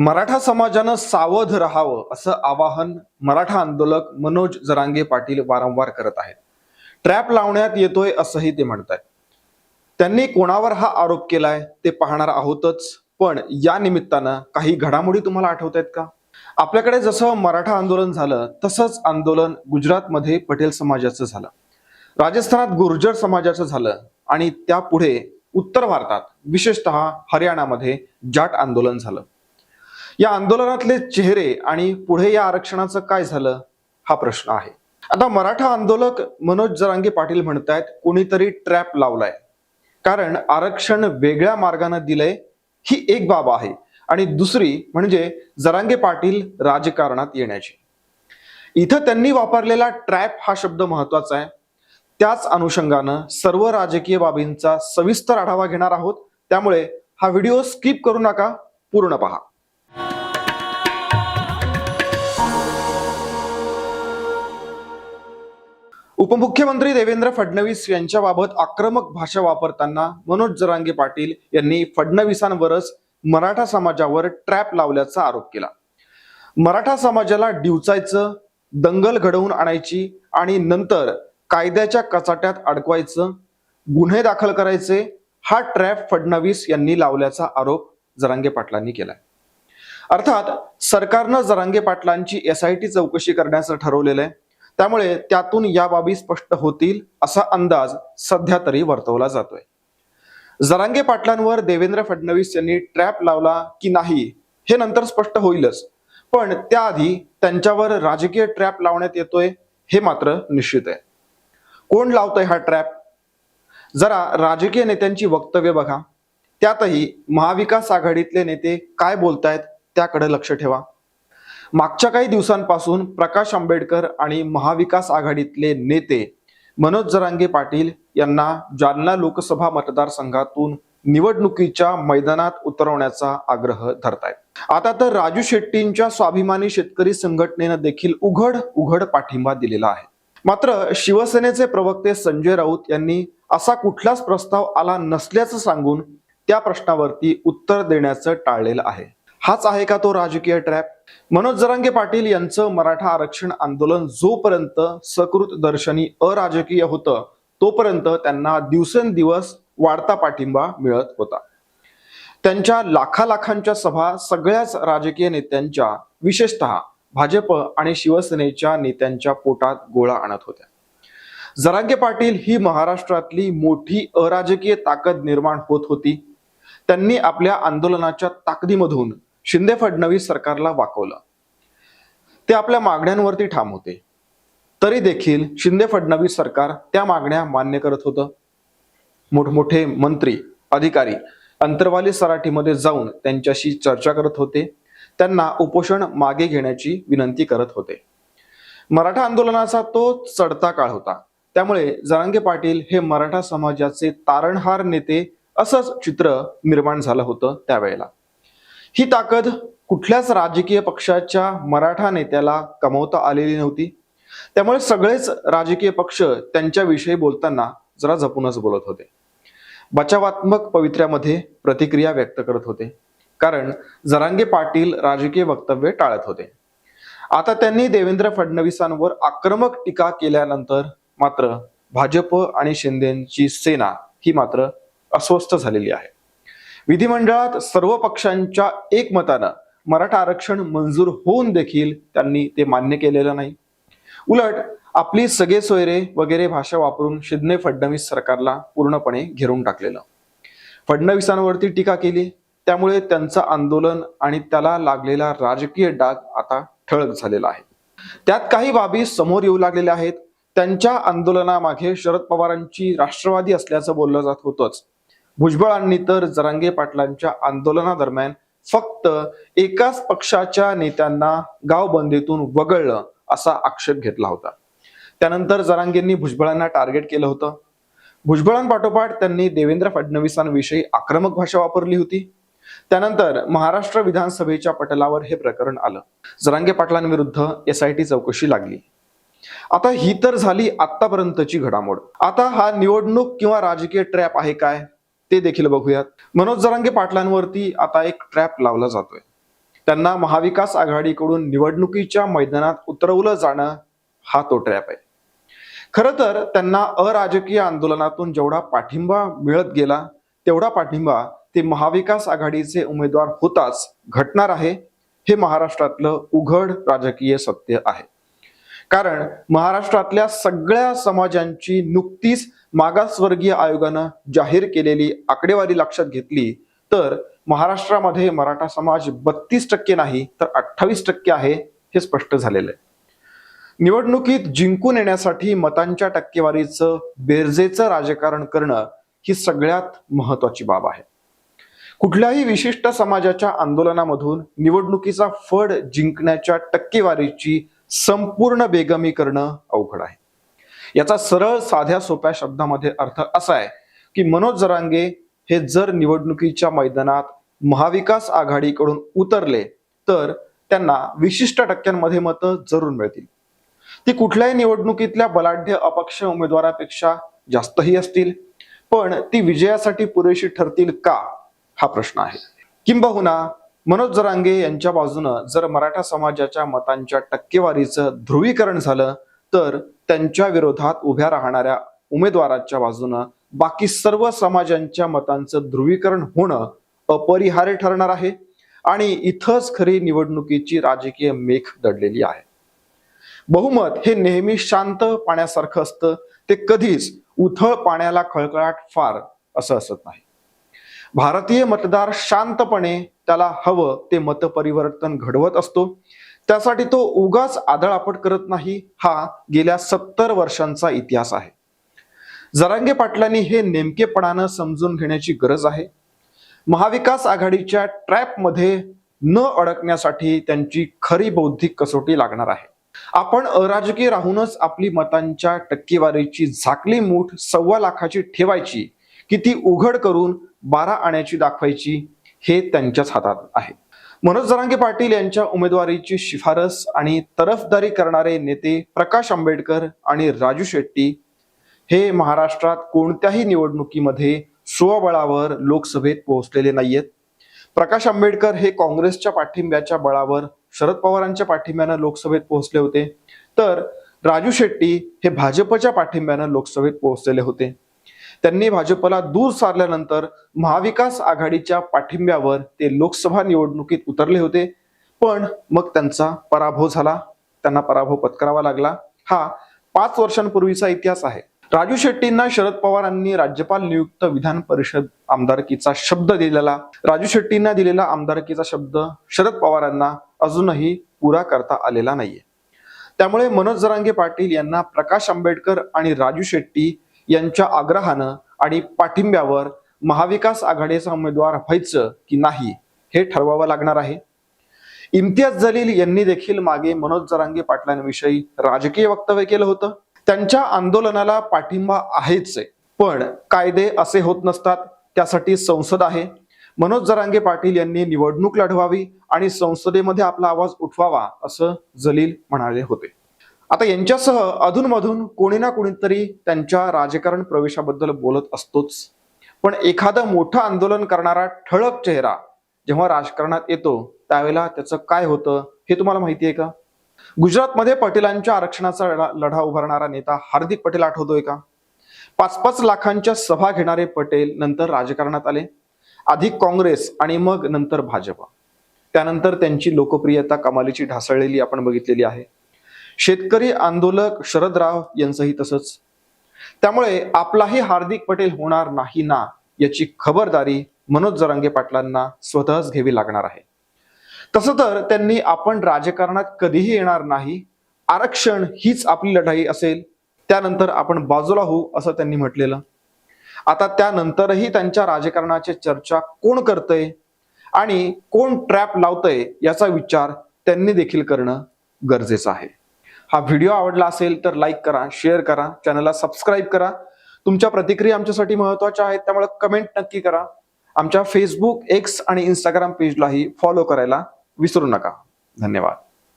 मराठा समाजानं सावध राहावं असं आवाहन मराठा आंदोलक मनोज जरांगे पाटील वारंवार करत आहेत. ट्रॅप लावण्यात येतोय असंही ते म्हणत आहेत त्यांनी कोणावर हा आरोप केलाय ते पाहणार आहोतच पण या निमित्तानं काही घडामोडी तुम्हाला आठवत आहेत का? आपल्याकडे जसं मराठा आंदोलन झालं तसंच आंदोलन गुजरातमध्ये पटेल समाजाचं झालं. राजस्थानात गुर्जर समाजाचं झालं आणि त्यापुढे उत्तर भारतात विशेषतः हरियाणामध्ये जाट आंदोलन झालं. या आंदोलनातले चेहरे आणि पुढे या आरक्षणाचं काय झालं हा प्रश्न आहे. आता मराठा आंदोलक मनोज जरांगे पाटील म्हणतायत कोणीतरी ट्रॅप लावलाय. कारण आरक्षण वेगळ्या मार्गाने दिलंय ही एक बाब आहे. आणि दुसरी म्हणजे जरांगे पाटील राजकारणात येण्याची. इथं त्यांनी वापरलेला ट्रॅप हा शब्द महत्त्वाचा आहे. त्याच अनुषंगानं सर्व राजकीय बाबींचा सविस्तर आढावा घेणार आहोत. त्यामुळे हा व्हिडिओ स्किप करू नका पूर्ण पहा. उपमुख्यमंत्री देवेंद्र फडणवीस यांच्याबाबत आक्रमक भाषा वापरताना मनोज जरांगे पाटील यांनी फडणवीसांवरच मराठा समाजावर ट्रॅप लावल्याचा आरोप केला. मराठा समाजाला डिवचायचं दंगल घडवून आणायची आणि नंतर कायद्याच्या कचाट्यात अडकवायचं गुन्हे दाखल करायचे हा ट्रॅप फडणवीस यांनी लावल्याचा आरोप जरांगे पाटलांनी केलाय. अर्थात सरकारनं जरांगे पाटलांची एस आय टी चौकशी करण्याचं ठरवलेलं आहे. त्यामुळे त्यातून या बाबी स्पष्ट होतील असा अंदाज सध्या तरी वर्तवला जातोय. जरांगे पाटलांवर देवेंद्र फडणवीस यांनी ट्रॅप लावला की नाही हे नंतर स्पष्ट होईलच. पण त्याआधी त्यांच्यावर राजकीय ट्रॅप लावण्यात येतोय हे मात्र निश्चित आहे. कोण लावतोय हा ट्रॅप? जरा राजकीय नेत्यांची वक्तव्य बघा. त्यातही महाविकास आघाडीतले नेते काय बोलतायत त्याकडे लक्ष ठेवा. मागच्या काही दिवसांपासून प्रकाश आंबेडकर आणि महाविकास आघाडीतले नेते मनोज जरांगे पाटील यांना जालना लोकसभा मतदारसंघातून निवडणुकीच्या मैदानात उतरवण्याचा आग्रह धरतायत. आता तर राजू शेट्टींच्या स्वाभिमानी शेतकरी संघटनेनं देखील उघड उघड पाठिंबा दिलेला आहे. मात्र शिवसेनेचे प्रवक्ते संजय राऊत यांनी असा कुठलाच प्रस्ताव आला नसल्याचं सांगून त्या प्रश्नावरती उत्तर देण्याचं टाळलेलं आहे. हाच आहे का तो राजकीय ट्रॅप मनोज जरांगे पाटील यांचं मराठा आरक्षण आंदोलन जोपर्यंत सकृत दर्शनी अराजकीय होतं तोपर्यंत त्यांना दिवसेंदिवस वाढता पाठिंबा मिळत होता. त्यांच्या लाखा लाखांच्या सभा सगळ्याच राजकीय नेत्यांच्या विशेषतः भाजप आणि शिवसेनेच्या नेत्यांच्या पोटात गोळा आणत होत्या. जरांगे पाटील ही महाराष्ट्रातली मोठी अराजकीय ताकद निर्माण होत होती. त्यांनी आपल्या आंदोलनाच्या ताकदीमधून शिंदे फडणवीस सरकारला वाकवलं. ते आपल्या मागण्यांवरती ठाम होते. तरी देखील शिंदे फडणवीस सरकार त्या मागण्या मान्य करत होतं. मोठमोठे मंत्री अधिकारी अंतर्वाली सराठीमध्ये जाऊन त्यांच्याशी चर्चा करत होते. त्यांना उपोषण मागे घेण्याची विनंती करत होते. मराठा आंदोलनाचा तो चढता काळ होता. त्यामुळे जरांगे पाटील हे मराठा समाजाचे तारणहार नेते असंच चित्र निर्माण झालं होतं त्यावेळेला. ही ताकद कुठल्याच राजकीय पक्षाच्या मराठा नेत्याला कमवता आलेली नव्हती. त्यामुळे सगळेच राजकीय पक्ष त्यांच्याविषयी बोलताना जरा जपूनच बोलत होते. बचावात्मक पवित्र्यामध्ये प्रतिक्रिया व्यक्त करत होते. कारण जरांगे पाटील राजकीय वक्तव्य टाळत होते. आता त्यांनी देवेंद्र फडणवीसांवर आक्रमक टीका केल्यानंतर मात्र भाजप आणि शिंदेची सेना ही मात्र अस्वस्थ झालेली आहे. विधिमंडळात सर्व पक्षांच्या एकमतानं मराठा आरक्षण मंजूर होऊन देखील त्यांनी ते मान्य केलेलं नाही. उलट आपली सगळे सोयरे वगैरे भाषा वापरून शिंदे फडणवीस सरकारला पूर्णपणे घेरून टाकलेलं. फडणवीसांवरती टीका केली त्यामुळे त्यांचं आंदोलन आणि त्याला लागलेला राजकीय डाग आता ठळक झालेला आहे. त्यात काही बाबी समोर येऊ लागलेल्या आहेत. त्यांच्या आंदोलनामागे शरद पवारांची राष्ट्रवादी असल्याचं बोललं जात होतंच. भुजबळांनी तर जरांगे पाटलांच्या आंदोलनादरम्यान फक्त एकाच पक्षाच्या नेत्यांना गावबंदीतून वगळलं असा आक्षेप घेतला होता. त्यानंतर जरांगेंनी भुजबळांना टार्गेट केलं होतं. भुजबळांपाठोपाठ त्यांनी देवेंद्र फडणवीसांविषयी आक्रमक भाषा वापरली होती. त्यानंतर महाराष्ट्र विधानसभेच्या पटलावर हे प्रकरण आलं. जरांगे पाटलांविरुद्ध एस आय टी चौकशी लागली. आता ही तर झाली आतापर्यंतची घडामोड. आता हा निवडणूक किंवा राजकीय ट्रॅप आहे काय? ते देखील बघूयात. मनोज जरांगे पाटलांवरती आता एक ट्रॅप लावला जातोय. त्यांना महाविकास आघाडीकडून निवडणुकीच्या मैदानात उतरवलं जाणं हा तो ट्रॅप आहे. खरं तर त्यांना अराजकीय आंदोलनातून जेवढा पाठिंबा मिळत गेला तेवढा पाठिंबा ते महाविकास आघाडीचे उमेदवार होताच घटणार आहे हे महाराष्ट्रातलं उघड राजकीय सत्य आहे. कारण महाराष्ट्रातल्या सगळ्या समाजांची नुकतीच मागासवर्गीय आयोगानं जाहीर केलेली आकडेवारी लक्षात घेतली तर महाराष्ट्रामध्ये मराठा समाज बत्तीस टक्के नाही तर अठ्ठावीस टक्के आहे हे स्पष्ट झालेलं आहे. निवडणुकीत जिंकून येण्यासाठी मतांच्या टक्केवारीचं बेरजेचं राजकारण करणं ही सगळ्यात महत्वाची बाब आहे. कुठल्याही विशिष्ट समाजाच्या आंदोलनामधून निवडणुकीचा फड जिंकण्याच्या टक्केवारीची संपूर्ण बेगमी करणं अवघड आहे. याचा सरळ साध्या सोप्या शब्दामध्ये अर्थ असा आहे की मनोज जरांगे हे जर निवडणुकीच्या मैदानात महाविकास आघाडीकडून उतरले तर त्यांना विशिष्ट टक्क्यांमध्ये मतं जरूर मिळतील. ती कुठल्याही निवडणुकीतल्या बलाढ्य अपक्ष उमेदवारापेक्षा जास्तही असतील पण ती विजयासाठी पुरेशी ठरतील का हा प्रश्न आहे. किंबहुना मनोज जरांगे यांच्या बाजूनं जर मराठा समाजाच्या मतांच्या टक्केवारीचं ध्रुवीकरण झालं तर त्यांच्या विरोधात उभ्या राहणाऱ्या उमेदवाराच्या बाजूनं बाकी सर्व समाजांच्या मतांचं ध्रुवीकरण होणं अपरिहार्य ठरणार आहे आणि इथंच खरी निवडणुकीची राजकीय मेख दडलेली आहे. बहुमत हे नेहमी शांत पाण्यासारखं असतं ते कधीच उथळ पाण्याला खळखळाट फार असं असत नाही. भारतीय मतदार शांतपणे त्याला हवं ते मतपरिवर्तन घडवत असतो. त्यासाठी तो उगाच आदळापट करत नाही हा गेल्या सत्तर वर्षांचा इतिहास आहे. जरांगे पाटलांनी हे नेमकेपणानं समजून घेण्याची गरज आहे. महाविकास आघाडीच्या ट्रॅपमध्ये न अडकण्यासाठी त्यांची खरी बौद्धिक कसोटी लागणार आहे. आपण अराजकीय राहूनच आपली मतांच्या टक्केवारीची झाकली मूठ सव्वा लाखाची ठेवायची की ती उघड करून बारा आण्याची दाखवायची हे त्यांच्याच हातात आहे. मनोज जरांगे पाटील यांच्या उमेदवारीची शिफारस आणि तरफदारी करणारे नेते प्रकाश आंबेडकर आणि राजू शेट्टी हे महाराष्ट्रात कोणत्याही निवडणुकीमध्ये स्वबळावर लोकसभेत पोहोचलेले नाहीयेत. प्रकाश आंबेडकर हे काँग्रेसच्या पाठिंब्याच्या बळावर शरद पवारांच्या पाठिंब्यानं लोकसभेत पोहोचले होते. तर राजू शेट्टी हे भाजपच्या पाठिंब्यानं लोकसभेत पोहोचलेले होते. त्यांनी भाजपला दूर सारल्यानंतर महाविकास आघाडीच्या पाठिंब्यावर ते लोकसभा निवडणुकीत उतरले होते. पण मग त्यांचा पराभव झाला. त्यांना पराभव पत्करावा लागला. हा पाच वर्षांपूर्वीचा इतिहास आहे. राजू शेट्टींना शरद पवारांनी राज्यपाल नियुक्त विधान परिषद आमदारकीचा शब्द दिलेला. राजू शेट्टींना दिलेला आमदारकीचा शब्द शरद पवारांना अजूनही पुरा करता आलेला नाहीये. त्यामुळे मनोज जरांगे पाटील यांना प्रकाश आंबेडकर आणि राजू शेट्टी यांच्या आग्रहानं आणि पाठिंब्यावर महाविकास आघाडीचा उमेदवार व्हायचं की नाही हे ठरवावं लागणार आहे. इम्तियाज जलील यांनी देखील मागे मनोज जरांगे पाटलांविषयी राजकीय वक्तव्य केलं होतं. त्यांच्या आंदोलनाला पाठिंबा आहेच आहे पण कायदे असे होत नसतात त्यासाठी संसद आहे. मनोज जरांगे पाटील यांनी निवडणूक लढवावी आणि संसदेमध्ये आपला आवाज उठवावा असं जलील म्हणाले होते. आता यांच्यासह अधूनमधून कोणी ना कोणीतरी त्यांच्या राजकारण प्रवेशाबद्दल बोलत असतोच. पण एखादं मोठं आंदोलन करणारा ठळक चेहरा जेव्हा राजकारणात येतो त्यावेळेला त्याचं काय होतं हे तुम्हाला माहिती आहे का? गुजरातमध्ये पटेलांच्या आरक्षणाचा लढा लढा उभारणारा नेता हार्दिक पटेल आठवतोय का? पाच पाच लाखांच्या सभा घेणारे पटेल नंतर राजकारणात आले आधी काँग्रेस आणि मग नंतर भाजपा. त्यानंतर त्यांची लोकप्रियता कमालीची ढासळलेली आपण बघितलेली आहे. शेतकरी आंदोलक शरदराव यांचंही तसंच. त्यामुळे आपलाही हार्दिक पटेल होणार नाही ना याची खबरदारी मनोज जरांगे पाटलांना स्वतःच घ्यावी लागणार आहे. तसं तर त्यांनी आपण राजकारणात कधीही येणार नाही आरक्षण हीच आपली लढाई असेल त्यानंतर आपण बाजूला होऊ असं त्यांनी म्हटलेलं. आता त्यानंतरही त्यांच्या राजकारणाची चर्चा कोण करतंय आणि कोण ट्रॅप लावतंय याचा विचार त्यांनी देखील करणं गरजेचं आहे. हा व्हिडिओ आवडला असेल तर लाईक करा शेअर करा चॅनलला सबस्क्राईब करा. तुमच्या प्रतिक्रिया आमच्यासाठी महत्त्वाच्या आहेत त्यामुळे कमेंट नक्की करा. आमच्या फेसबुक एक्स आणि इंस्टाग्राम पेजलाही फॉलो करायला विसरू नका. धन्यवाद.